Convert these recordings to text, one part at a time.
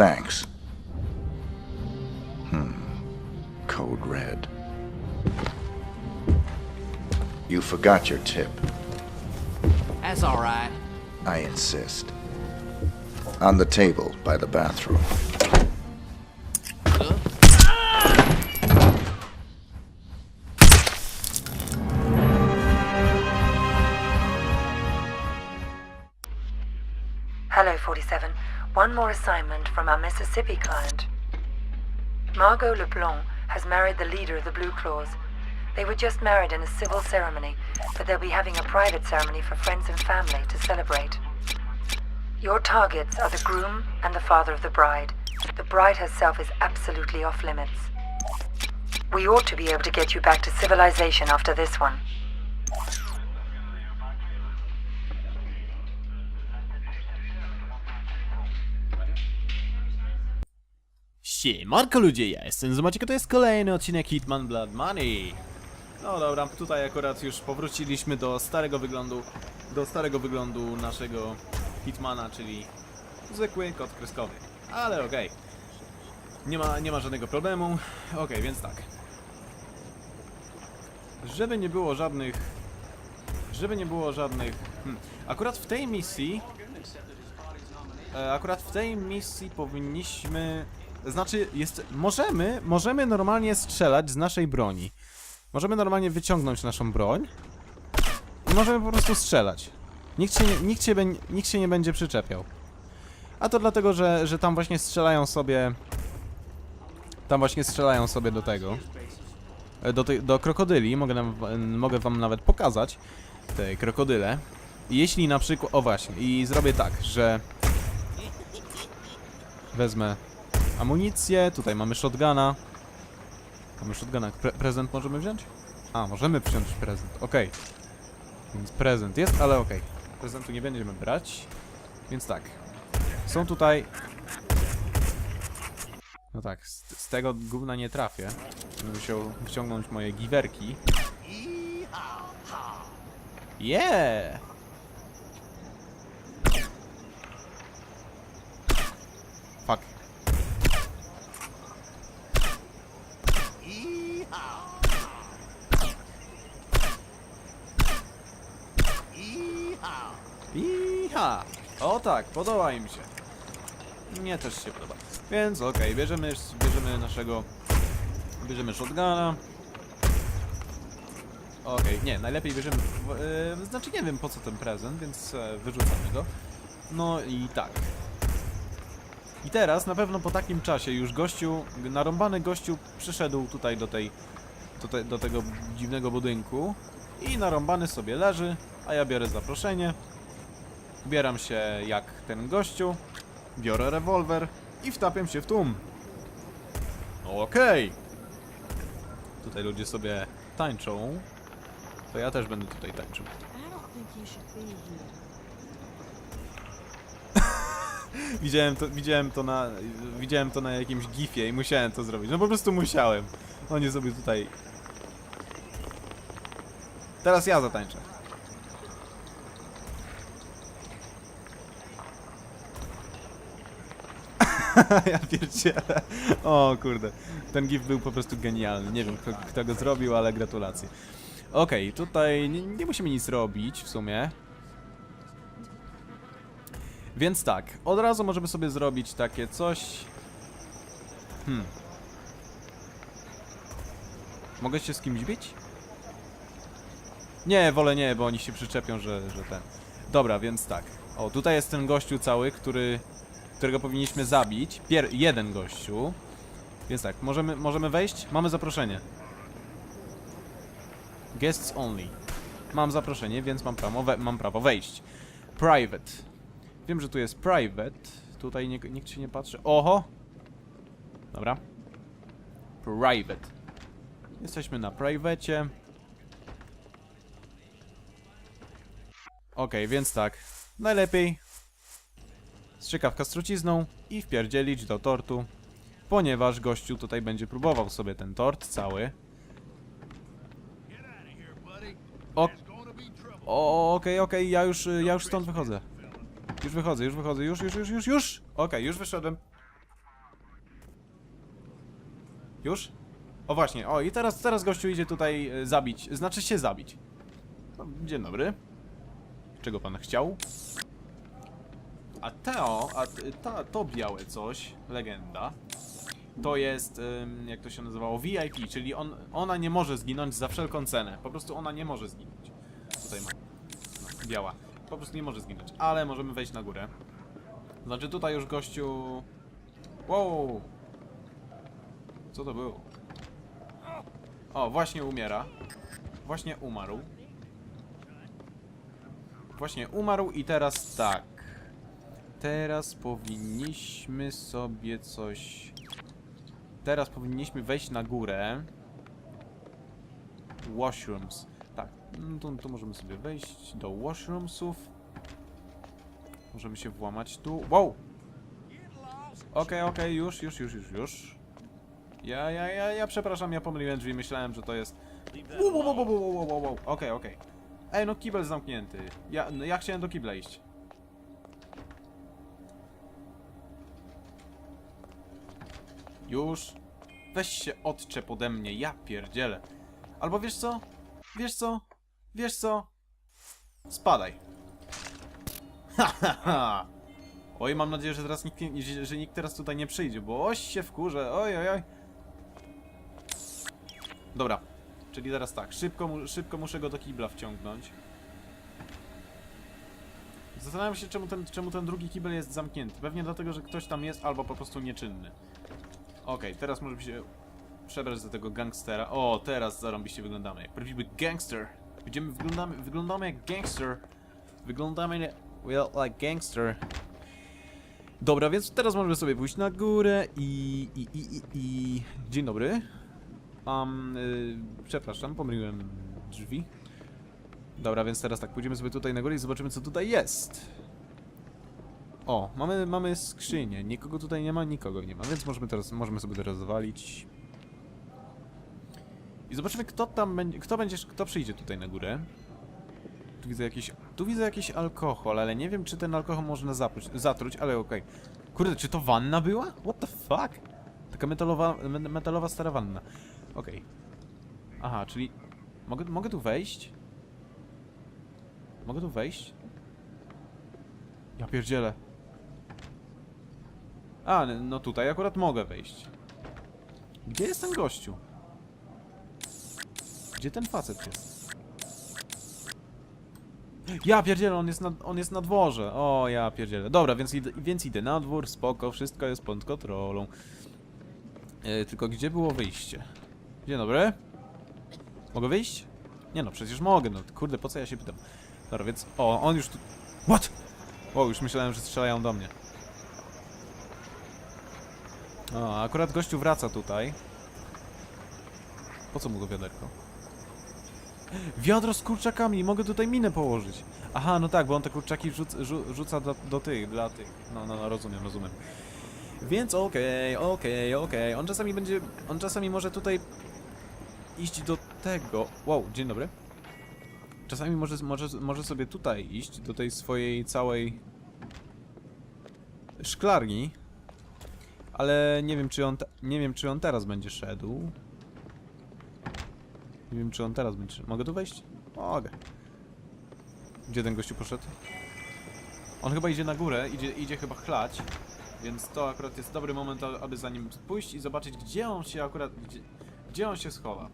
Thanks. Hmm. Code red. You forgot your tip. That's all right. I insist. On the table by the bathroom. One more assignment from our Mississippi client. Margot LeBlanc has married the leader of the Blue Claws. They were just married in a civil ceremony, but they'll be having a private ceremony for friends and family to celebrate. Your targets are the groom and the father of the bride. The bride herself is absolutely off limits. We ought to be able to get you back to civilization after this one. Siemanko ludzie, ja jestem Zobaczcie, to jest kolejny odcinek Hitman Blood Money. No dobra, tutaj akurat już powróciliśmy do starego wyglądu, do starego wyglądu naszego Hitmana, czyli zwykły kod kreskowy. Ale okej. Nie ma, nie ma żadnego problemu. Okej, więc tak. Żeby nie było żadnych... Żeby nie było żadnych... Hmm. Akurat w tej misji... E, akurat w tej misji powinniśmy... Znaczy, jest... Możemy, możemy normalnie strzelać z naszej broni. Możemy normalnie wyciągnąć naszą broń. I możemy po prostu strzelać. Nikt się nie, nikt się, nikt się nie będzie przyczepiał. A to dlatego, że, że tam właśnie strzelają sobie... Tam właśnie strzelają sobie do tego. E, Do, tej- do krokodyli. Mogę, nam, mogę wam nawet pokazać te krokodyle. Jeśli na przykład... O właśnie. I zrobię tak, że... Wezmę amunicję. Tutaj mamy shotguna. Mamy shotguna. Pre prezent możemy wziąć? A, możemy wziąć prezent. Okej. Więc prezent jest, ale okej. Prezentu nie będziemy brać. Więc tak. Są tutaj... No tak, z, z tego gówna nie trafię. Będę musiał wciągnąć moje giwerki. Yeah! Fuck. Iha! O tak, podoba im się. Mnie też się podoba. Więc okej, bierzemy, bierzemy naszego... Bierzemy shotguna. Okej, nie, najlepiej bierzemy... Yy, znaczy nie wiem po co ten prezent, więc e, wyrzucamy go. No i tak. I teraz na pewno po takim czasie już gościu, narąbany gościu przyszedł tutaj do tej... Do, te, do tego dziwnego budynku i narąbany sobie leży, a ja biorę zaproszenie. Ubieram się jak ten gościu, biorę rewolwer i wtapiam się w tłum. Okej. Tutaj ludzie sobie tańczą. To ja też będę tutaj tańczył. Widziałem to, widziałem to na, widziałem to na jakimś gifie i musiałem to zrobić. No po prostu musiałem. Oni sobie tutaj... Teraz ja zatańczę. ja pierdzielę. O kurde. Ten gif był po prostu genialny. Nie wiem kto, kto go zrobił, ale gratulacje. Okej, tutaj nie, nie musimy nic robić w sumie. Więc tak, od razu możemy sobie zrobić takie coś. Hmm. Mogę się z kimś bić? Nie, wolę nie, bo oni się przyczepią, że, że ten. Dobra, więc tak. O, tutaj jest ten gościu cały, który, którego powinniśmy zabić. Pier jeden gościu. Więc tak, możemy, możemy wejść? Mamy zaproszenie. Guests only. Mam zaproszenie, więc mam prawo, mam prawo wejść. Private. Wiem, że tu jest private. Tutaj nie, nikt się nie patrzy. Oho! Dobra. Private. Jesteśmy na private. Okej, więc tak. Najlepiej strzykawka z trucizną i wpierdzielić do tortu ponieważ gościu tutaj będzie próbował sobie ten tort cały. O, o, okej, okej, ja już, ja już stąd wychodzę. Już wychodzę, już wychodzę, już, już, już, już, już. Okej, już wyszedłem. Już? O właśnie, o i teraz, teraz gościu idzie tutaj y, zabić, znaczy się zabić. No, dzień dobry. Czego pan chciał? A to, a ta, to białe coś, legenda, to jest, jak to się nazywało, VIP, czyli on, ona nie może zginąć za wszelką cenę. Po prostu ona nie może zginąć. Tutaj ma. No, biała. Po prostu nie może zginąć, ale możemy wejść na górę. Znaczy tutaj już gościu... Wow! Co to było? O, właśnie umiera. Właśnie umarł. Właśnie umarł i teraz tak. Teraz powinniśmy sobie coś... Teraz powinniśmy wejść na górę. Washrooms. Tak, no to, to możemy sobie wejść do washroomsów. Możemy się włamać tu. Wow! Okej, okej, już, już, już, już, już. Ja, ja, ja, ja przepraszam, ja pomyliłem drzwi, myślałem, że to jest... Wow, wow, wow, wow, wow, wow, wow. Okej, okej. Ej, no kibel zamknięty. Ja, no, ja chciałem do kibla iść. Już. Weź się odczep ode mnie, ja pierdzielę. Albo wiesz co? Wiesz co? Wiesz co? Spadaj. Ha, ha, ha. Oj, mam nadzieję, że teraz nikt, że, nikt teraz tutaj nie przyjdzie, bo oś się wkurzę, oj, oj, oj. Dobra, czyli teraz tak, szybko, szybko muszę go do kibla wciągnąć. Zastanawiam się, czemu ten, czemu ten drugi kibel jest zamknięty. Pewnie dlatego, że ktoś tam jest, albo po prostu nieczynny. Okej, teraz możemy się przebrać za tego gangstera. O, teraz zarąbiście wyglądamy jak prawdziwy gangster. Będziemy, wyglądamy, wyglądamy jak gangster. Wyglądamy, well, like gangster. Dobra, więc teraz możemy sobie pójść na górę i... i, i, i, i... Dzień dobry. Um, y, przepraszam, pomyliłem drzwi. Dobra, więc teraz tak, pójdziemy sobie tutaj na górę i zobaczymy, co tutaj jest. O, mamy, mamy skrzynię. Nikogo tutaj nie ma, nikogo nie ma, więc możemy teraz, możemy sobie teraz zwalić. I zobaczymy, kto tam będzie, kto będzie, kto przyjdzie tutaj na górę. Tu widzę jakiś, tu widzę jakiś alkohol, ale nie wiem, czy ten alkohol można zapruć, zatruć, ale okej. Kurde, czy to wanna była? What the fuck? Taka metalowa, me- metalowa stara wanna. Okej. Aha, czyli... Mogę, mogę tu wejść? Mogę tu wejść? Ja pierdzielę. A, no tutaj akurat mogę wejść. Gdzie jest ten gościu? Gdzie ten facet jest? Ja pierdzielę, on jest na, on jest na dworze. O, ja pierdzielę. Dobra, więc idę, więc idę na dwór, spoko, wszystko jest pod kontrolą. E, tylko gdzie było wyjście? Dzień dobry. Mogę wyjść? Nie no, przecież mogę, no kurde, po co ja się pytam? Dobra, więc... O, on już tu... What? O, już myślałem, że strzelają do mnie. O, akurat gościu wraca tutaj. Po co mu to wiaderko? Wiadro z kurczakami, mogę tutaj minę położyć. Aha, no tak, bo on te kurczaki rzuc, rzu, rzuca do, do tych, dla tych. No, no, no, rozumiem, rozumiem. Więc okej, okej, okej. On czasami będzie, on czasami może tutaj iść do tego. Wow, dzień dobry. Czasami może, może, może sobie tutaj iść, do tej swojej całej szklarni. Ale nie wiem, czy on, nie wiem, czy on teraz będzie szedł. Nie wiem, czy on teraz będzie szedł. Mogę tu wejść? Mogę. Gdzie ten gościu poszedł? On chyba idzie na górę, idzie, idzie chyba chlać. Więc to akurat jest dobry moment, aby za nim pójść i zobaczyć, gdzie on się akurat, gdzie, gdzie on się schowa.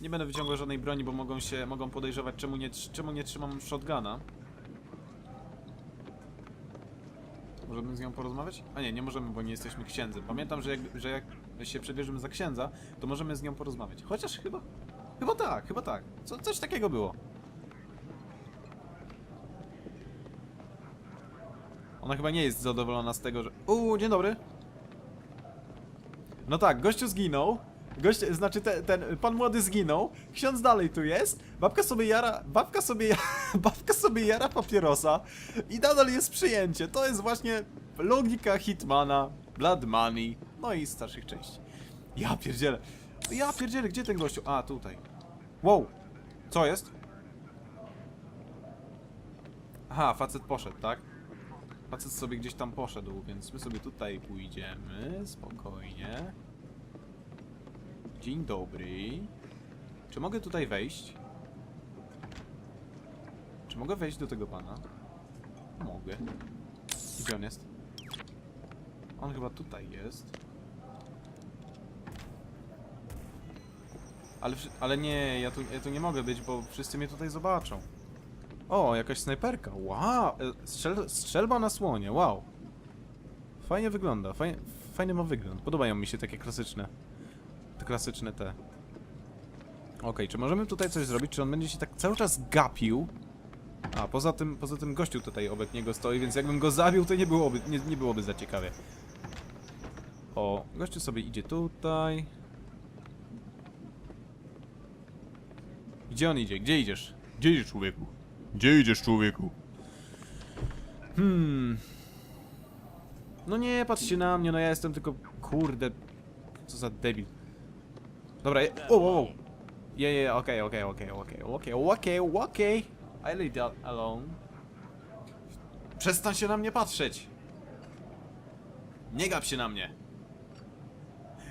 Nie będę wyciągał żadnej broni, bo mogą się, mogą podejrzewać, czemu nie, czemu nie trzymam shotguna. Możemy z nią porozmawiać? A nie, nie możemy, bo nie jesteśmy księdzem. Pamiętam, że jak, że jak się przebierzemy za księdza, to możemy z nią porozmawiać. Chociaż chyba, chyba tak, chyba tak. Co, coś takiego było. Ona chyba nie jest zadowolona z tego, że... Uuu, dzień dobry. No tak, gościu zginął. Gość, znaczy te, ten, pan młody zginął. Ksiądz dalej tu jest. Babka sobie jara, babka sobie, ja- babka sobie jara papierosa. I nadal jest przyjęcie. To jest właśnie logika Hitmana. Blood Money, no i starszych części. Ja pierdzielę. Ja pierdzielę, gdzie ten gościu? A, tutaj. Wow. Co jest? Aha, facet poszedł, tak? Facet sobie gdzieś tam poszedł, więc my sobie tutaj pójdziemy. Spokojnie. Dzień dobry. Czy mogę tutaj wejść? Czy mogę wejść do tego pana? Mogę. Gdzie on jest? On chyba tutaj jest. Ale, ale nie, ja tu, ja tu nie mogę być, bo wszyscy mnie tutaj zobaczą. O, jakaś snajperka. Wow! e, Strzel, strzelba na słonie, wow. Fajnie wygląda, fajnie, fajny ma wygląd. Podobają mi się takie klasyczne. Te klasyczne te. Okej, czy możemy tutaj coś zrobić? Czy on będzie się tak cały czas gapił? A, poza tym, poza tym gościu tutaj obok niego stoi, więc jakbym go zabił, to nie byłoby, nie, nie byłoby za ciekawie. O, gościu sobie idzie tutaj. Gdzie on idzie? Gdzie idziesz? Gdzie idziesz, człowieku? Gdzie idziesz, człowieku? Hmm. No nie, patrzcie na mnie, no ja jestem tylko... Kurde... Co za debil. Dobra, je... O, o, o. Yeah, yeah, okej, okej, okej, okej, okej, okej, okej. I leave that alone. Przestań się na mnie patrzeć. Nie gap się na mnie.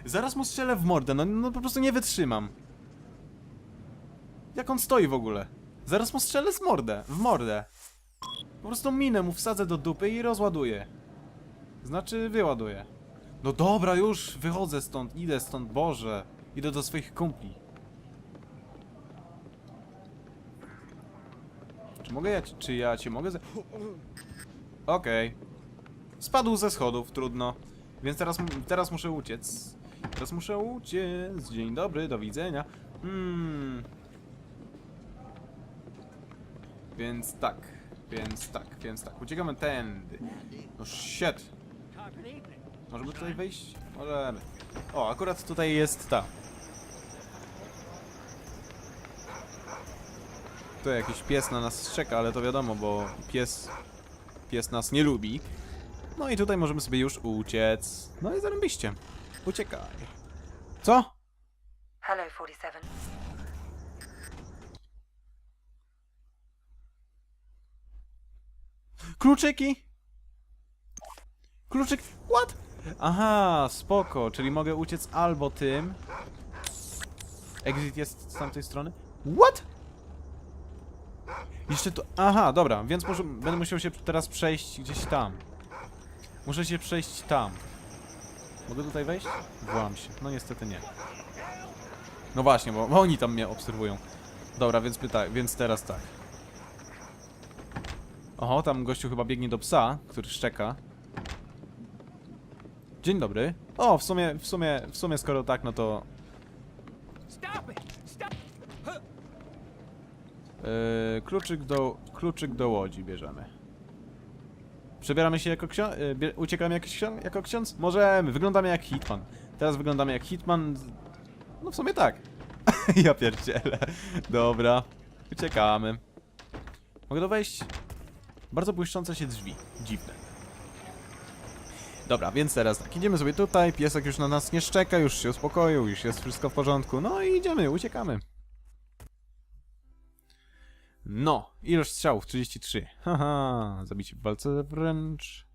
Zaraz mu strzelę w mordę, no, no po prostu nie wytrzymam. Jak on stoi w ogóle? Zaraz mu strzelę z mordę, w mordę. Po prostu minę mu wsadzę do dupy i rozładuję. Znaczy, wyładuję. No dobra, już wychodzę stąd, idę stąd, Boże. Idę do swoich kumpli. Czy mogę ja, czy ja cię mogę ze... Okej. Spadł ze schodów, trudno. Więc teraz, teraz muszę uciec. Teraz muszę uciec. Dzień dobry, do widzenia. Hmm. Więc tak, więc tak, więc tak. Uciekamy tędy. No shit. Możemy tutaj wejść? Możemy. O, akurat tutaj jest ta. Tu jakiś pies na nas czeka, ale to wiadomo, bo pies... Pies nas nie lubi. No i tutaj możemy sobie już uciec. No i zarobiście. Uciekaj. Co? Hello, 47. Kluczyki! Kluczyk... What? Aha, spoko, czyli mogę uciec albo tym... Exit jest z tamtej strony? What? Jeszcze to... Aha, dobra, więc może będę musiał się teraz przejść gdzieś tam. Muszę się przejść tam. Mogę tutaj wejść? Włam się. No niestety nie. No właśnie, bo, bo oni tam mnie obserwują. Dobra, więc pyta, więc teraz tak. Oho, tam gościu chyba biegnie do psa, który szczeka. Dzień dobry. O, w sumie, w sumie, w sumie skoro tak, no to... Yy, kluczyk do, kluczyk do łodzi bierzemy. Przebieramy się jako ksiądz? Yy, uciekamy jak ksią jako ksiądz? Możemy, wyglądamy jak Hitman. Teraz wyglądamy jak Hitman. No w sumie tak. ja pierdzielę. Dobra. Uciekamy. Mogę do wejść? Bardzo błyszczące się drzwi. Dziwne. Dobra, więc teraz tak, idziemy sobie tutaj, piesek już na nas nie szczeka, już się uspokoił, już jest wszystko w porządku, no i idziemy, uciekamy. No, ilość strzałów 33. Haha, zabicie w walce wręcz.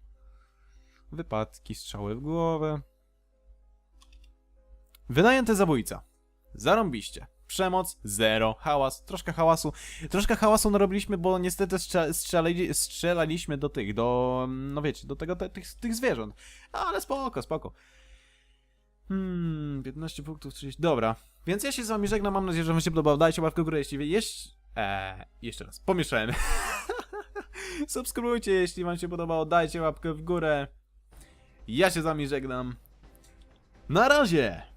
Wypadki, strzały w głowę. Wynajęty zabójca. Zarąbiście. Przemoc, zero. Hałas, troszkę hałasu. Troszkę hałasu narobiliśmy, bo niestety strze- strzelali, strzelaliśmy do tych, do, no wiecie, do tego, te, tych, tych zwierząt. Ale spoko, spoko. Hmm, 15 punktów, 30. Dobra, więc ja się z wami żegnam, mam nadzieję, że wam się podobało. Dajcie łapkę w górę, jeśli jeś... Eee, jeszcze raz, pomieszałem. Subskrybujcie, jeśli wam się podobało, dajcie łapkę w górę. Ja się z wami żegnam. Na razie!